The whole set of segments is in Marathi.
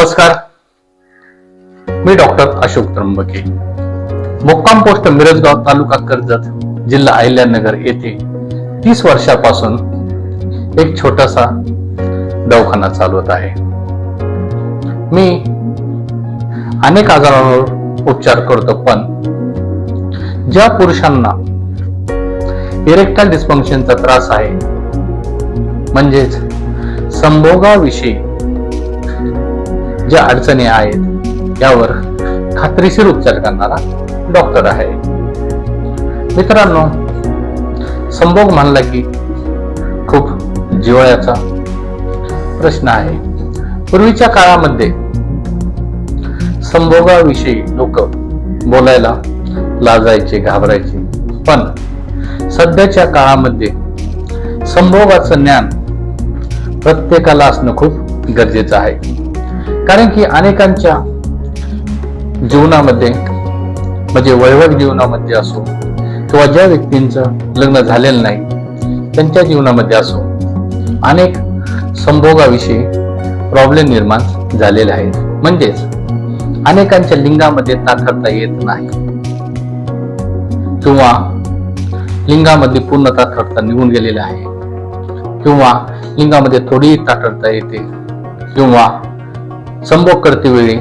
नमस्कार. मी डॉक्टर अशोक त्र्यंबके. मुक्काम पोस्ट मिरजगाव तालुका कर्जत जिल्हा अहिल्यानगर येथे तीस वर्षापासून एक छोटासा दवाखाना चालवत आहे. मी अनेक आजारांवर उपचार करतो पण ज्या पुरुषांना इरेक्टाईल डिस्फंक्शनचा त्रास आहे म्हणजेच संभोगाविषयी ज्या अडचणी आहेत यावर खात्रीशीर उपचार करणारा डॉक्टर आहे. मित्रांनो संभोग म्हणला की खूप जिवळ्याचा प्रश्न आहे. पूर्वीच्या काळामध्ये संभोगाविषयी लोक बोलायला लाजायचे घाबरायचे. पण सध्याच्या काळामध्ये संभोगाचं ज्ञान प्रत्येकाला असणं खूप गरजेचं आहे. कारण की अनेकांच्या जीवनामध्ये म्हणजे वैवाहिक जीवनामध्ये असो किंवा ज्या व्यक्तींचं लग्न झालेलं नाही त्यांच्या जीवनामध्ये असो अनेक संभोगाविषयी प्रॉब्लेम निर्माण झालेले आहेत. म्हणजेच अनेकांच्या लिंगामध्ये ताकदता येत नाही. किंवा लिंगामध्ये पूर्ण ताकदता निघून गेलेली आहे. किंवा लिंगामध्ये थोडी ताठरता येते. किंवा संभोग करते वेळी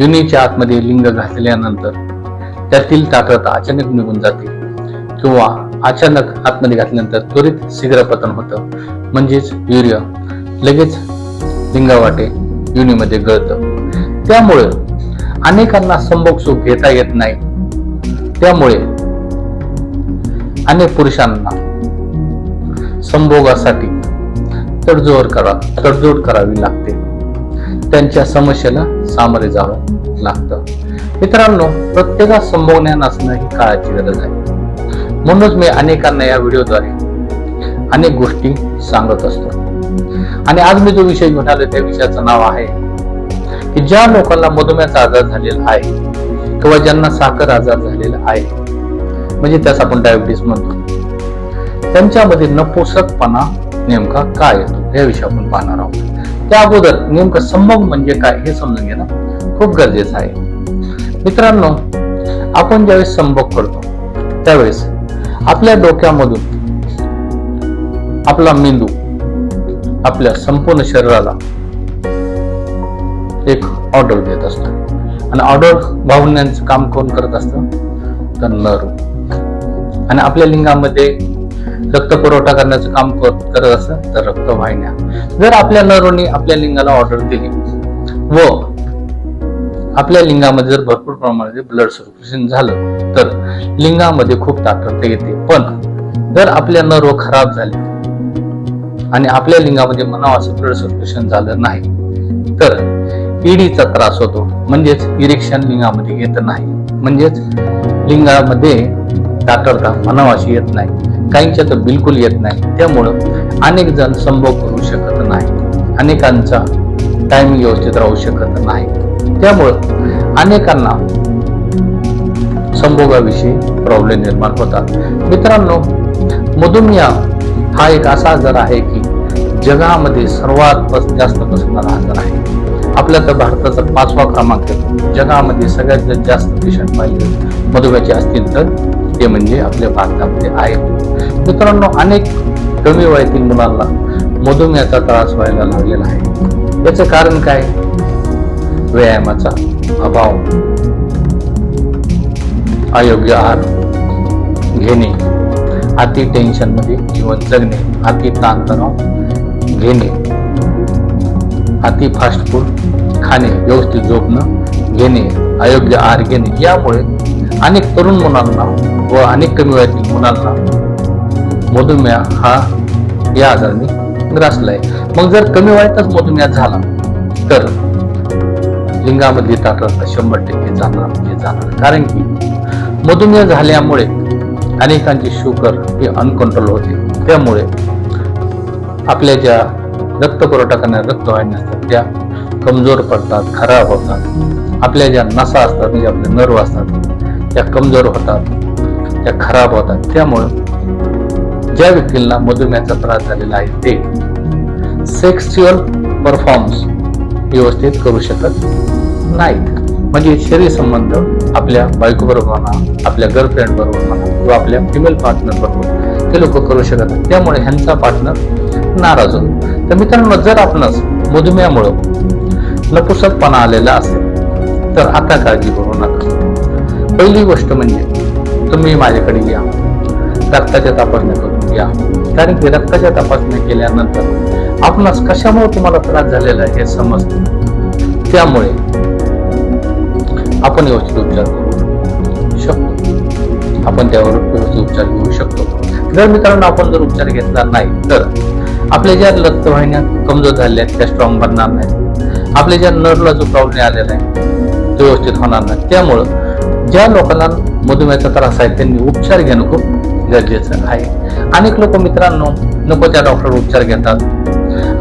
युनीच्या आतमध्ये लिंग घातल्यानंतर त्यातील ताकद अचानक निघून जाते. किंवा अचानक आतमध्ये घातल्यानंतर त्वरित शीघ्रपतन होतं. म्हणजेच युरिया लगेच लिंगावाटे युनीमध्ये गळतं. त्यामुळे अनेकांना संभोग सुख घेता येत नाही. त्यामुळे अनेक पुरुषांना संभोगासाठी तडजोड करा तडजोड करावी लागते. त्यांच्या समस्येला सामोरे जावं लागतं. मित्रांनो प्रत्येकात संभवण्या नसणं असणं ही काळाची गरज आहे. म्हणूनच मी अनेकांना या व्हिडिओद्वारे अनेक गोष्टी सांगत असतो. आणि आज मी जो विषय घेऊन आलो त्या विषयाचं नाव आहे की ज्या लोकांना मधुमेहाचा आजार झालेला आहे किंवा ज्यांना साखर आजार झालेला आहे म्हणजे त्यास आपण डायबिटीस म्हणतो. त्यांच्यामध्ये नपुसकपणा नेमका काय येतो? या विषयी आपण पाहणार आहोत. त्या अगोदर नेमकं संभोग म्हणजे काय हे समजून घेणं खूप गरजेचं आहे. मित्रांनो आपण ज्यावेळेस संभोग करतो त्यावेळेस आपल्या डोक्यामधून आपला मेंदू आपल्या संपूर्ण शरीराला एक ऑर्डर देत असतो. आणि ऑर्डर भावण्याचं काम कोण करत असतं? तर नर. आणि आपल्या लिंगामध्ये रक्त पुरवठा करण्याचं काम करत असतं तर रक्तवाहिन्या जर आपल्या नरोनी आपल्या लिंगाला ऑर्डर दिली व आपल्या लिंगामध्ये जर भरपूर प्रमाणात ब्लड सर्क्युलेशन झालं तर लिंगामध्ये खूप ताकद येते. पण जर आपल्या नर्व खराब झाले आणि आपल्या लिंगामध्ये म्हणावं असं ब्लड सर्क्युलेशन झालं नाही तर ईडीचा त्रास होतो. म्हणजेच इरेक्शन लिंगामध्ये येत नाही. म्हणजेच लिंगामध्ये ताटरता म्हणावं येत नाही. काहींच्या तर बिलकुल येत नाही. त्यामुळं अनेक जण संभोग करू शकत नाही. अनेकांचा टायमिंग व्यवस्थित राहू शकत नाही. त्यामुळं अनेकांना संभोगाविषयी प्रॉब्लेम निर्माण होतात. मित्रांनो मधुमेह हा एक असा आजार आहे की जगामध्ये सर्वात जास्त पसरणारा आजार आहे. आपल्या तर भारताचा पाचवा क्रमांक जगामध्ये सगळ्यात जास्त पेशंट पाहिजे मधुमेहाचे असतील तर ते म्हणजे आपल्या भारतामध्ये आहेत मित्रांनो अनेक कमी वयातील मुलांना मधुमेहाचा त्रास व्हायला लागलेला आहे. याचं कारण काय? व्यायामाचा अभाव. अयोग्य आहार घेणे. अति टेन्शनमध्ये जीवन जगणे. अति ताणतणाव घेणे. अति फास्ट फूड खाणे. व्यवस्थित झोपणं घेणे. अयोग्य आहार घेणे. यामुळे अनेक तरुण मुलांना व अनेक कमी वयातील मुलांना मधुमेह हा या आजाराने ग्रासलाय मग जर कमी वयातच मधुमेह झाला तर लिंगामधली ताकद शंभर टक्के जाणार म्हणजे जाणार. कारण की मधुमेह झाल्यामुळे अनेकांची शुगर हे अनकंट्रोल होते. त्यामुळे आपल्या ज्या रक्त पुरवठा करणाऱ्या रक्तवाहिन्या असतात त्या कमजोर पडतात खराब होतात. आपल्या ज्या नसा असतात म्हणजे आपले नर्व असतात त्या कमजोर होतात त्या खराब होतात. त्यामुळे ज्या व्यक्तींना मधुमेहाचा त्रास झालेला आहे ते सेक्स्युअल परफॉर्म्स व्यवस्थित करू शकत नाहीत. म्हणजे शरीर संबंध आपल्या बायको बरोबर म्हणा आपल्या गर्लफ्रेंड बरोबर म्हणा किंवा आपल्या फिमेल पार्टनर बरोबर ते लोक करू शकत नाही त्यामुळे ह्यांचा पार्टनर नाराज होतो. तर मित्रांनो जर आपणास मधुमेहामुळं नपुसकपणा आलेला असेल तर आता काळजी करू नका. पहिली गोष्ट म्हणजे तुम्ही माझ्याकडे या. रक्ताच्या तपासण्या करून या. कारण की रक्ताच्या तपासण्या केल्यानंतर आपणास कशामुळे तुम्हाला त्रास झालेला आहे हे समजते. त्यामुळे आपण व्यवस्थित उपचार करू शकतो. आपण त्यावर व्यवस्थित उपचार घेऊ शकतो. जर मित्रांनो आपण जर उपचार घेतला नाही तर आपल्या ज्या रक्तवाहिन्या कमजोर झालेल्या आहेत त्या स्ट्रॉंग बनणार नाही आपल्या ज्या नर्वला जो प्रॉब्लेम आलेला आहे तो व्यवस्थित होणार नाही. त्यामुळं ज्या लोकांना मधुमेहाचा त्रास आहे त्यांनी उपचार घेणं खूप गरजेचं आहे. अनेक लोक मित्रांनो नको त्या डॉक्टर उपचार घेतात.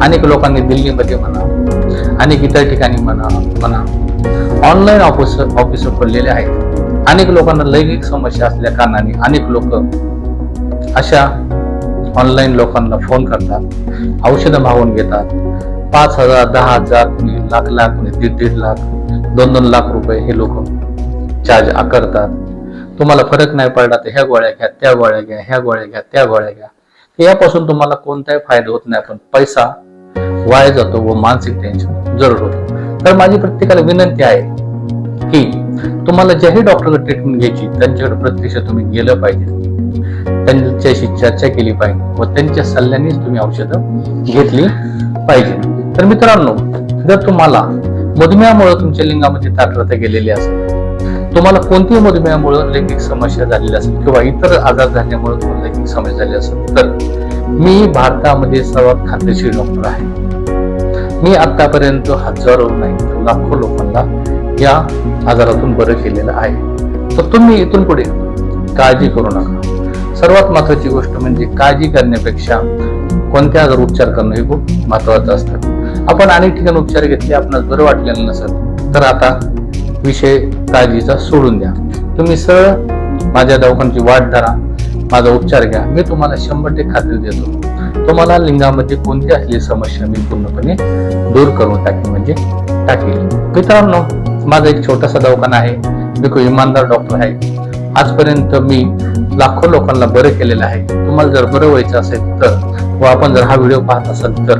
अनेक लोकांनी दिल्लीमध्ये म्हणा अनेक इतर ठिकाणी म्हणा म्हणा. ऑनलाईन ऑफिस ऑफिस खोललेले आहेत. अनेक लोकांना लैंगिक समस्या असल्या कारणाने अनेक लोक अशा ऑनलाईन लोकांना फोन करतात औषधं मागून घेतात. पाच हजार दहा हजार कुणी लाख लाख कुणी दीड दीड लाख दोन दोन लाख रुपये हे लोक चार्ज आकारतात तुम्हाला फरक नाही पडला तर ह्या गोळ्या घ्या त्या गोळ्या घ्या ह्या गोळ्या घ्या त्या गोळ्या घ्या. यापासून तुम्हाला कोणताही फायदा होत नाही. पण पैसा वाया जातो व मानसिक टेन्शन जरूर होतो. तर माझी प्रत्येकाला विनंती आहे की तुम्हाला ज्याही डॉक्टरला ट्रीटमेंट घ्यायची त्यांच्याकडे प्रत्यक्ष तुम्ही गेलं पाहिजे. त्यांच्याशी चर्चा केली पाहिजे व त्यांच्या सल्ल्यानेच तुम्ही औषधं घेतली पाहिजे. तर मित्रांनो जर तुम्हाला मधुमेहामुळे तुमच्या लिंगामध्ये ताटरता गेलेली असेल तुम्हाला कोणत्याही मधुमेहामुळे लैंगिक समस्या झालेली असेल किंवा इतर आजार झाल्यामुळे तुम्हाला लैंगिक समस्या झाली असेल तर मी भारतामध्ये सर्वात खात्रीशीर डॉक्टर आहे. मी आतापर्यंत हजारो नाही तर लाखो लोकांना या आजारातून बरं केलेलं आहे. तर तुम्ही इथून पुढे काळजी करू नका. सर्वात महत्वाची गोष्ट म्हणजे काळजी करण्यापेक्षा कोणत्या आजार उपचार करणं हे खूप महत्वाचं असतं. आपण अनेक ठिकाणी उपचार घेतले आपणास बरं वाटलेलं नसेल तर आता विषय काळजीचा सोडून द्या. तुम्ही सरळ माझ्या दवाखान्याची वाट धरा. माझा उपचार घ्या. मी तुम्हाला शंभर टक्के खात्री देतो. तुम्हाला लिंगामध्ये कोणती असलेली समस्या मी पूर्णपणे दूर करून टाकेल म्हणजे टाकेल. मित्रांनो माझा एक छोटासा दवाखाना आहे. मी खूप इमानदार डॉक्टर आहे. आजपर्यंत मी लाखो लोकांना बरं केलेलं आहे. तुम्हाला जर बरं व्हायचं असेल तर व आपण जर हा व्हिडिओ पाहत असाल तर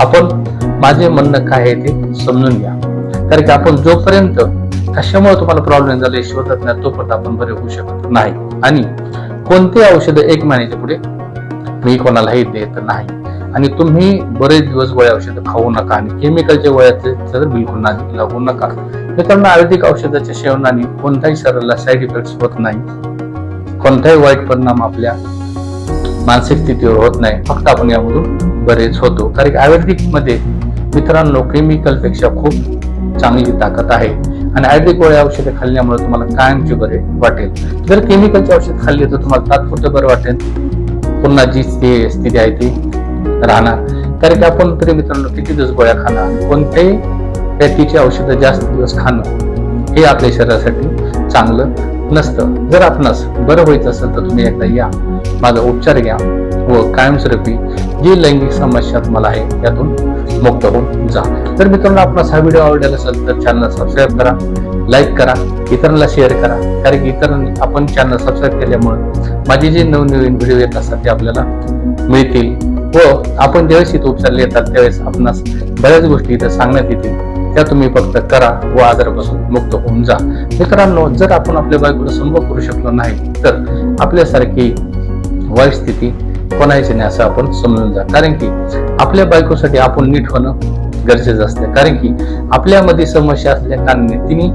आपण माझे म्हणणं काय आहे ते समजून घ्या. कारण की आपण जोपर्यंत कशामुळे तुम्हाला प्रॉब्लेम झाले शोधत नाही तोपर्यंत आपण बरे होऊ शकत नाही. आणि कोणते औषध एक महिन्याच्या पुढे मी कोणालाही देत नाही. आणि तुम्ही बरेच दिवस गोळ्या औषध खाऊ नका आणि केमिकलच्या वयाचे बिलकुल ना लागू नका. मित्रांनो आयुर्वेदिक औषधाच्या सेवनाने कोणत्याही शरीराला साईड इफेक्ट होत नाही. कोणताही वाईट परिणाम आपल्या मानसिक स्थितीवर होत नाही. फक्त आपण यामधून बरेच होतो. कारण आयुर्वेदिकमध्ये मित्रांनो केमिकलपेक्षा खूप चांगली ताकद आहे. आणि आयुर्वेदिक गोळ्या औषधे खाल्ल्यामुळे तुम्हाला कायमची बरे वाटेल. जर केमिकलचे औषध खाल्ले तर तुम्हाला तात्पुरतं बरं वाटेल. पुन्हा जी स्थिती स्थिती आहे ती राहणार. कारण की आपण तरी मित्रांनो किती दिवस गोळ्या खाणार? कोणत्याही व्यक्तीची औषधं जास्त दिवस खाणं हे आपल्या शरीरासाठी चांगलं नसतं. जर आपणास बरं व्हायचं असेल तर तुम्ही एकदा या. माझा उपचार घ्या व कायमस्वरूपी जी लैंगिक समस्या तुम्हाला आहे त्यातून मुक्त होऊन जा. तर मित्रांनो आपणास हा व्हिडिओ आवडलेला असेल तर चॅनल सबस्क्राईब करा लाईक करा इतरांना शेअर करा. कारण की इतर आपण चॅनल सबस्क्राईब केल्यामुळे माझे जे नवनवीन व्हिडिओ येत असतात ते आपल्याला मिळतील व आपण ज्यावेळेस इथं उपचारले येतात त्यावेळेस आपणास बऱ्याच गोष्टी इथं सांगण्यात येतील. त्या तुम्ही फक्त करा व आजारापासून मुक्त होऊन जा. मित्रांनो जर आपण आपल्या बायकोला संभव करू शकलो नाही तर आपल्यासारखी वाईट स्थिती कोणायचे नाही असं आपण समजून जा. कारण की आपल्या बायकोसाठी आपण नीट होणं गरजेचं असते. कारण की आपल्यामध्ये समस्या असल्या कारणाने तिने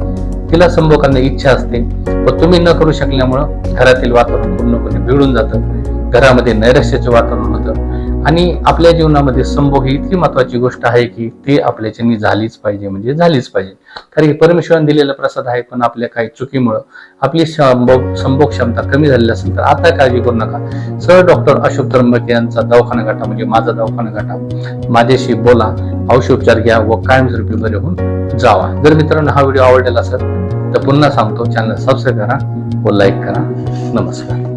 तिला संभव करण्याची इच्छा असते. पण तुम्ही न करू शकल्यामुळं घरातील वातावरण पूर्णपणे बिघडून जातं. घरामध्ये नैराश्याचं वातावरण होतं. आणि आपल्या जीवनामध्ये संभोग ही इतकी महत्वाची गोष्ट आहे की ती आपल्याच्यानी झालीच पाहिजे म्हणजे झालीच पाहिजे. कारण की परमेश्वराने दिलेला प्रसाद आहे पण आपल्या काही चुकीमुळं आपली संभोग संभोग क्षमता कमी झालेली असेल तर आता काळजी करू नका. सर डॉक्टर अशोक त्र्यंबक यांचा दवाखाना गाठा म्हणजे माझा दवाखाना गाठा माझ्याशी बोला औषधोपचार घ्या व कायमस्वरूपी बरे होऊन जावा. जर मित्रांनो हा व्हिडिओ आवडलेला असेल तर पुन्हा सांगतो चॅनल सबस्क्राईब करा व लाईक करा. नमस्कार.